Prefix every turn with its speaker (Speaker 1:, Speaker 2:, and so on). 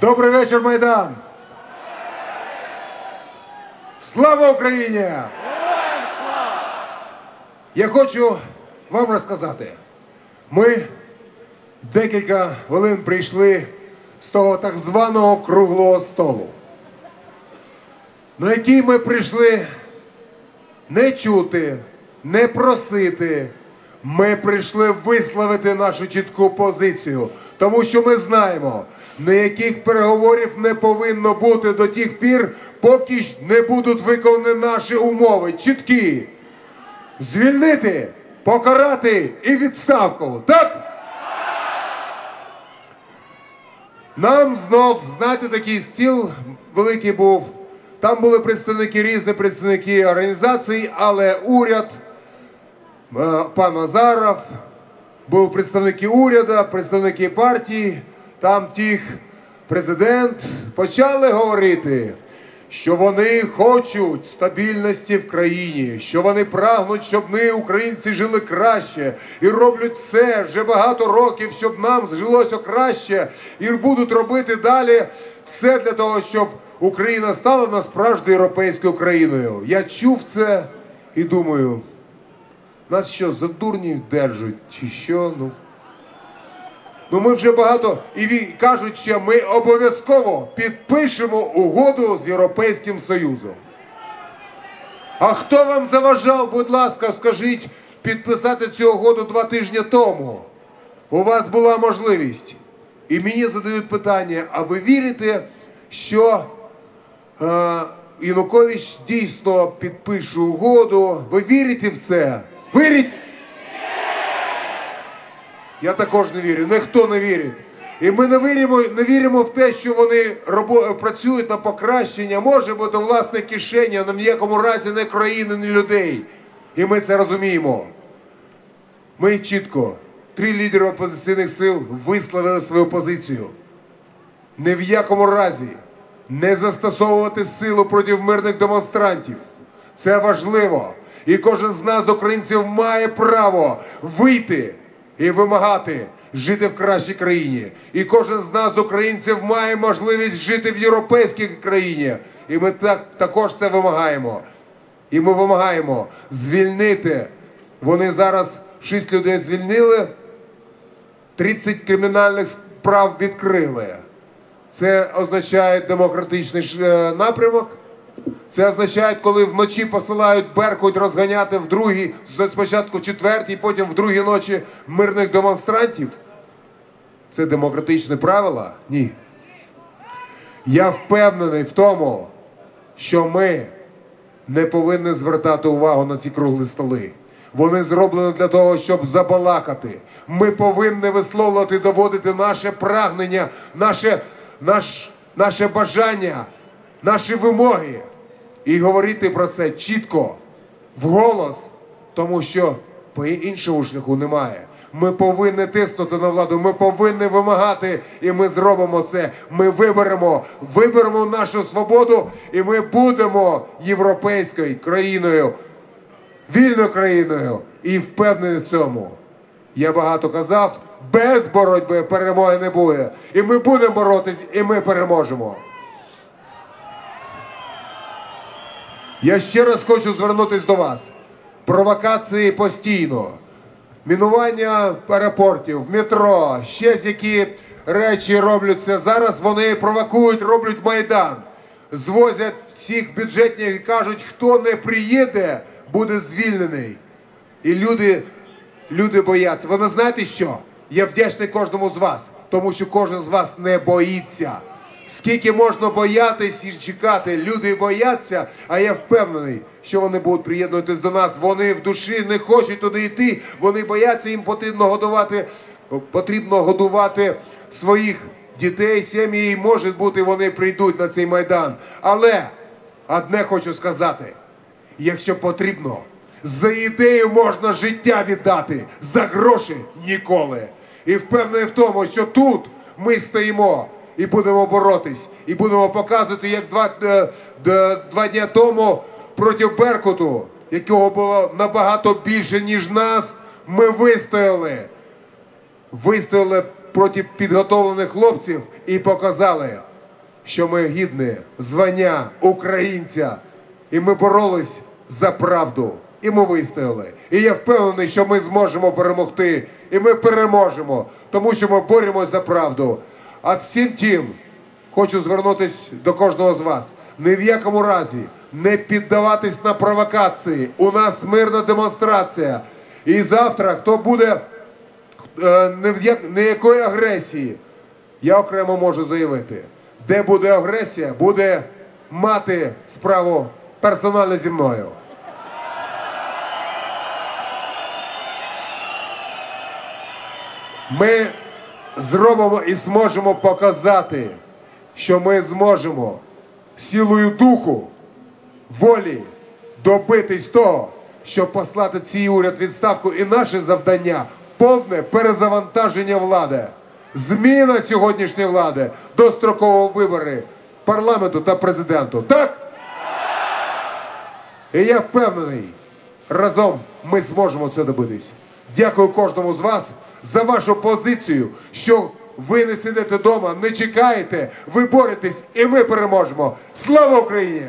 Speaker 1: Добрий вечір, Майдан! Слава Україні! Я хочу вам розказати. Ми декілька хвилин прийшли з того так званого круглого столу, на який ми прийшли не чути, не просити. Ми прийшли висловити нашу чітку позицію, тому що ми знаємо, ніяких переговорів не повинно бути до тих пір, поки не будуть виконані наші умови. Чіткі. Звільнити, покарати і відставку. Так? Нам знов, знаєте, такий стіл великий був. Там були представники різні представники організацій, але уряд, пан Азаров, був представники уряду, представники партії, там тих президент почали говорити, що вони хочуть стабільності в країні, що вони прагнуть, щоб ми, українці, жили краще і роблять все вже багато років, щоб нам жилося краще, і будуть робити далі все для того, щоб Україна стала насправді європейською країною. Я чув це і думаю, нас що за дурнів держать, чи що? Ну. Ну ми вже багато і кажуть, що ми обов'язково підпишемо угоду з Європейським Союзом. А хто вам заважав, будь ласка, скажіть, підписати цю угоду два тижні тому? У вас була можливість. І мені задають питання: а ви вірите, що е, Янукович дійсно підпише угоду? Ви вірите в це? Вірите? Я також не вірю. Ніхто не вірить. І ми не віримо, не віримо в те, що вони робо, працюють на покращення, може бути власне кишені, але в ніякому разі не країни, не людей. І ми це розуміємо. Ми чітко, три лідери опозиційних сил висловили свою позицію. Ні в якому разі не застосовувати силу проти мирних демонстрантів. Це важливо. І кожен з нас, українців, має право вийти і вимагати жити в кращій країні. І кожен з нас, українців, має можливість жити в європейській країні. І ми так, також це вимагаємо. І ми вимагаємо звільнити. Вони зараз шість людей звільнили, 30 кримінальних справ відкрили. Це означає демократичний е, напрямок. Це означає, коли вночі посилають Беркут розганяти в другій, спочатку в четвертій, потім в другій ночі мирних демонстрантів. Це демократичне правило? Ні. Я впевнений в тому, що ми не повинні звертати увагу на ці круглі столи. Вони зроблені для того, щоб забалакати. Ми повинні висловлювати, доводити наше прагнення, наше, наш, наше бажання, наші вимоги. І говорити про це чітко, вголос, тому що по іншому шляху немає. Ми повинні тиснути на владу, ми повинні вимагати, і ми зробимо це. Ми виберемо, виберемо нашу свободу, і ми будемо європейською країною, вільною країною. І впевнений в цьому. Я багато казав, без боротьби перемоги не буде. І ми будемо боротись, і ми переможемо. Я ще раз хочу звернутися до вас. Провокації постійно. Мінування аеропортів, метро, ще з які речі робляться. Зараз вони провокують, роблять майдан. Звозять всіх бюджетних і кажуть, хто не приїде, буде звільнений. І люди, люди бояться. Ви не знаєте що? Я вдячний кожному з вас, тому що кожен з вас не боїться. Скільки можна боятись і чекати, люди бояться, а я впевнений, що вони будуть приєднуватись до нас. Вони в душі не хочуть туди йти. Вони бояться, їм потрібно годувати, потрібно годувати своїх дітей, сім'ї. І може бути, вони прийдуть на цей майдан. Але одне хочу сказати: якщо потрібно, за ідею можна життя віддати, за гроші ніколи. І впевнений в тому, що тут ми стоїмо і будемо боротись, і будемо показувати, як два, е, два дні тому проти Беркуту, якого було набагато більше, ніж нас, ми вистояли. Вистояли проти підготовлених хлопців і показали, що ми гідні звання українця. І ми боролись за правду. І ми вистояли. І я впевнений, що ми зможемо перемогти. І ми переможемо, тому що ми боремось за правду. А всім тим, хочу звернутися до кожного з вас. Ні в якому разі не піддаватись на провокації. У нас мирна демонстрація. І завтра, хто буде не в як- ніякої агресії, я окремо можу заявити, де буде агресія, буде мати справу персонально зі мною. Ми зробимо і зможемо показати, що ми зможемо силою духу, волі добитись того, щоб послати цей уряд відставку і наше завдання повне перезавантаження влади, зміна сьогоднішньої влади дострокового вибори парламенту та президенту. Так? І я впевнений, разом ми зможемо це добитись. Дякую кожному з вас за вашу позицію, що ви не сидите вдома, не чекаєте, ви боретесь і ми переможемо. Слава Україні!